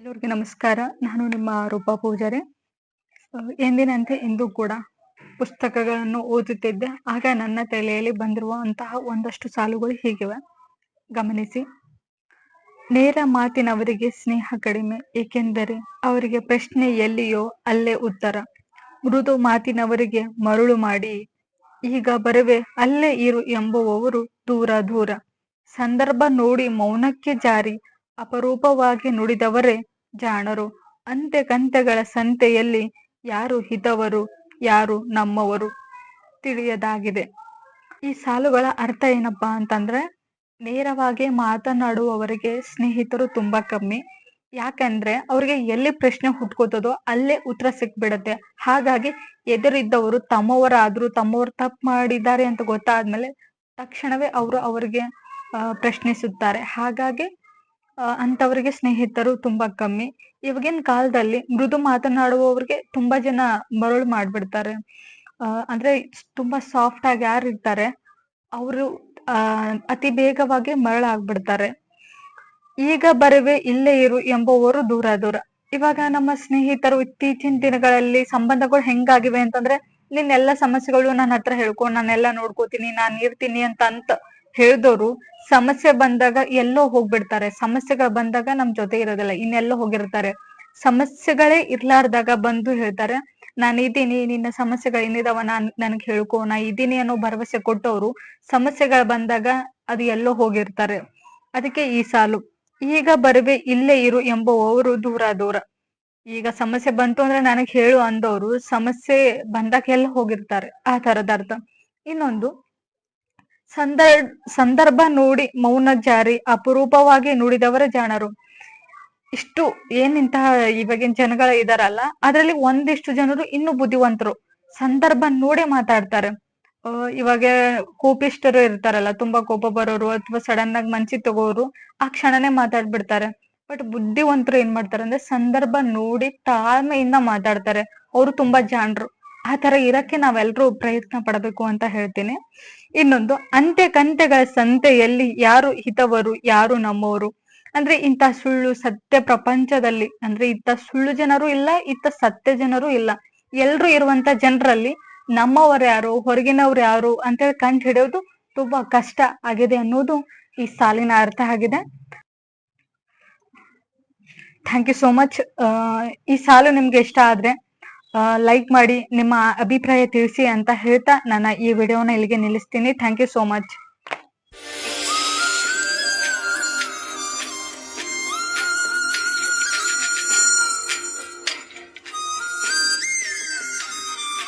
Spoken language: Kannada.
ಎಲ್ಲರಿಗೂ ನಮಸ್ಕಾರ. ನಾನು ನಿಮ್ಮ ರೂಪಾ ಪೂಜಾರಿ. ಎಂದಿನಂತೆ ಇಂದು ಕೂಡ ಪುಸ್ತಕಗಳನ್ನು ಓದುತ್ತಿದ್ದೆ. ಆಗ ನನ್ನ ತಲೆಯಲ್ಲಿ ಬಂದಿರುವಂತಹ ಒಂದಷ್ಟು ಸಾಲುಗಳು ಹೀಗಿವೆ. ಗಮನಿಸಿ. ನೇರ ಮಾತಿನವರಿಗೆ ಸ್ನೇಹ ಕಡಿಮೆ, ಏಕೆಂದರೆ ಅವರಿಗೆ ಪ್ರಶ್ನೆ ಎಲ್ಲಿಯೋ ಅಲ್ಲೇ ಉತ್ತರ. ಮೃದು ಮಾತಿನವರಿಗೆ ಮರುಳು ಮಾಡಿ, ಈಗ ಬರುವೆ, ಅಲ್ಲೇ ಇರು ಎಂಬುವವರು ದೂರ ದೂರ. ಸಂದರ್ಭ ನೋಡಿ ಮೌನಕ್ಕೆ ಜಾರಿ. ಅಪರೂಪವಾಗಿ ನುಡಿದವರೇ ಜಾಣರು. ಅಂತೆ ಕಂತೆಗಳ ಸಂತೆಯಲ್ಲಿ ಯಾರು ಹಿತವರು, ಯಾರು ನಮ್ಮವರು ತಿಳಿಯದಾಗಿದೆ. ಈ ಸಾಲುಗಳ ಅರ್ಥ ಏನಪ್ಪಾ ಅಂತಂದ್ರೆ, ನೇರವಾಗಿ ಮಾತನಾಡುವವರಿಗೆ ಸ್ನೇಹಿತರು ತುಂಬಾ ಕಮ್ಮಿ. ಯಾಕಂದ್ರೆ, ಅವ್ರಿಗೆ ಎಲ್ಲಿ ಪ್ರಶ್ನೆ ಹುಟ್ಕೋತದೋ ಅಲ್ಲೇ ಉತ್ತರ ಸಿಕ್ಬಿಡತ್ತೆ. ಹಾಗಾಗಿ ಎದುರಿದ್ದವರು ತಮ್ಮವರಾದ್ರೂ ತಮ್ಮವರು ತಪ್ಪು ಮಾಡಿದ್ದಾರೆ ಅಂತ ಗೊತ್ತಾದ್ಮೇಲೆ ತಕ್ಷಣವೇ ಅವರು ಅವರಿಗೆ ಪ್ರಶ್ನಿಸುತ್ತಾರೆ. ಹಾಗಾಗಿ ಅಂತವರಿಗೆ ಸ್ನೇಹಿತರು ತುಂಬಾ ಕಮ್ಮಿ. ಇವಾಗಿನ ಕಾಲದಲ್ಲಿ ಮೃದು ಮಾತನಾಡುವವರಿಗೆ ತುಂಬಾ ಜನ ಮರಳು ಮಾಡ್ಬಿಡ್ತಾರೆ. ಅಹ್ ಅಂದ್ರೆ ತುಂಬಾ ಸಾಫ್ಟ್ ಆಗಿ ಯಾರು ಇರ್ತಾರೆ, ಅವರು ಅತಿ ಬೇಗವಾಗಿ ಮರಳಾಗ್ಬಿಡ್ತಾರೆ ಈಗ ಬರುವೆ ಇಲ್ಲೇ ಇರು ಎಂಬುವವರು ದೂರ ದೂರ. ಇವಾಗ ನಮ್ಮ ಸ್ನೇಹಿತರು ಇತ್ತೀಚಿನ ದಿನಗಳಲ್ಲಿ ಸಂಬಂಧಗಳು ಹೆಂಗಾಗಿವೆ ಅಂತಂದ್ರೆ, ನಿನ್ನೆಲ್ಲ ಸಮಸ್ಯೆಗಳು ನನ್ನ ಹತ್ರ ಹೇಳ್ಕೊ, ನಾನೆಲ್ಲ ನೋಡ್ಕೋತೀನಿ, ನಾನ್ ಇರ್ತೀನಿ ಅಂತ ಅಂತ ಹೇಳ್ದವ್ರು ಸಮಸ್ಯೆ ಬಂದಾಗ ಎಲ್ಲೋ ಹೋಗ್ಬಿಡ್ತಾರೆ. ಸಮಸ್ಯೆಗಳು ಬಂದಾಗ ನಮ್ ಜೊತೆ ಇರೋದಿಲ್ಲ, ಇನ್ನೆಲ್ಲೋ ಹೋಗಿರ್ತಾರೆ. ಸಮಸ್ಯೆಗಳೇ ಇರ್ಲಾರ್ದಾಗ ಬಂದು ಹೇಳ್ತಾರೆ, ನಾನು ಇದ್ದೀನಿ, ನಿನ್ನ ಸಮಸ್ಯೆಗಳು ಏನಿದಾವ ನಾನ್, ನನಗೆ ಹೇಳ್ಕೊ, ನಾ ಇದ್ದೀನಿ ಅನ್ನೋ ಭರವಸೆ ಕೊಟ್ಟವ್ರು ಸಮಸ್ಯೆಗಳು ಬಂದಾಗ ಅದು ಎಲ್ಲೋ ಹೋಗಿರ್ತಾರೆ. ಅದಕ್ಕೆ ಈ ಸಾಲು, ಈಗ ಬರುವೆ ಇಲ್ಲೇ ಇರು ಎಂಬುವವರು ದೂರ ದೂರ. ಈಗ ಸಮಸ್ಯೆ ಬಂತು ಅಂದ್ರೆ ನನಗ್ ಹೇಳು ಅಂದವರು, ಸಮಸ್ಯೆ ಬಂದಾಗ ಎಲ್ಲ ಹೋಗಿರ್ತಾರೆ. ಆ ತರದ ಅರ್ಥ. ಇನ್ನೊಂದು ಸಂದರ್, ಸಂದರ್ಭ ನೋಡಿ ಮೌನ ಜಾರಿ, ಅಪರೂಪವಾಗಿ ನುಡಿದವರ ಜಾಣರು. ಇಷ್ಟು, ಏನ್ ಇಂತಹ ಇವಾಗಿನ ಜನಗಳ ಇದಾರಲ್ಲ, ಅದ್ರಲ್ಲಿ ಒಂದಿಷ್ಟು ಜನರು ಇನ್ನು ಬುದ್ಧಿವಂತರು. ಸಂದರ್ಭ ನೋಡಿ ಮಾತಾಡ್ತಾರೆ. ಇವಾಗ ಕೋಪಿಷ್ಟರು ಇರ್ತಾರಲ್ಲ, ತುಂಬಾ ಕೋಪ ಬರೋರು ಅಥವಾ ಸಡನ್ ಆಗಿ ಮನ್ಸಿ ತಗೋರು, ಆ ಕ್ಷಣನೇ ಮಾತಾಡ್ಬಿಡ್ತಾರೆ. ಬಟ್ ಬುದ್ಧಿವಂತರು ಏನ್ ಮಾಡ್ತಾರೆ ಅಂದ್ರೆ, ಸಂದರ್ಭ ನೋಡಿ ತಾಳ್ಮೆಯಿಂದ ಮಾತಾಡ್ತಾರೆ. ಅವರು ತುಂಬಾ ಜಾಣರು. ಆ ತರ ಇರಕ್ಕೆ ನಾವೆಲ್ಲರೂ ಪ್ರಯತ್ನ ಪಡಬೇಕು ಅಂತ ಹೇಳ್ತೀನಿ. ಇನ್ನೊಂದು ಅಂತೆ ಕಂತೆಗಳ ಸಂತೆಯಲ್ಲಿ ಯಾರು ಹಿತವರು, ಯಾರು ನಮ್ಮವರು ಅಂದ್ರೆ ಇಂಥ ಸುಳ್ಳು ಸತ್ಯ ಪ್ರಪಂಚದಲ್ಲಿ, ಅಂದ್ರೆ ಇತ್ತ ಸುಳ್ಳು ಜನರು ಇಲ್ಲ ಇತ್ತ ಸತ್ಯ ಜನರು ಇಲ್ಲ. ಎಲ್ರು ಇರುವಂತ ಜನರಲ್ಲಿ ನಮ್ಮವರು ಯಾರು, ಹೊರಗಿನವ್ರು ಯಾರು ಅಂತೇಳಿ ಕಂಡು ಹಿಡಿಯೋದು ತುಂಬಾ ಕಷ್ಟ ಆಗಿದೆ ಅನ್ನೋದು ಈ ಸಾಲಿನ ಅರ್ಥ ಆಗಿದೆ. ಥ್ಯಾಂಕ್ ಯು ಸೋ ಮಚ್ ಈ ಸಾಲು ನಿಮ್ಗೆ ಇಷ್ಟ ಆದ್ರೆ ಲೈಕ್ ಮಾಡಿ ನಿಮ್ಮ ಅಭಿಪ್ರಾಯ ತಿಳಿಸಿ ಅಂತ ಹೇಳ್ತಾ ನನ್ನ ಈ ವಿಡಿಯೋನ ಇಲ್ಲಿಗೆ ನಿಲ್ಲಿಸ್ತೀನಿ. Thank you so much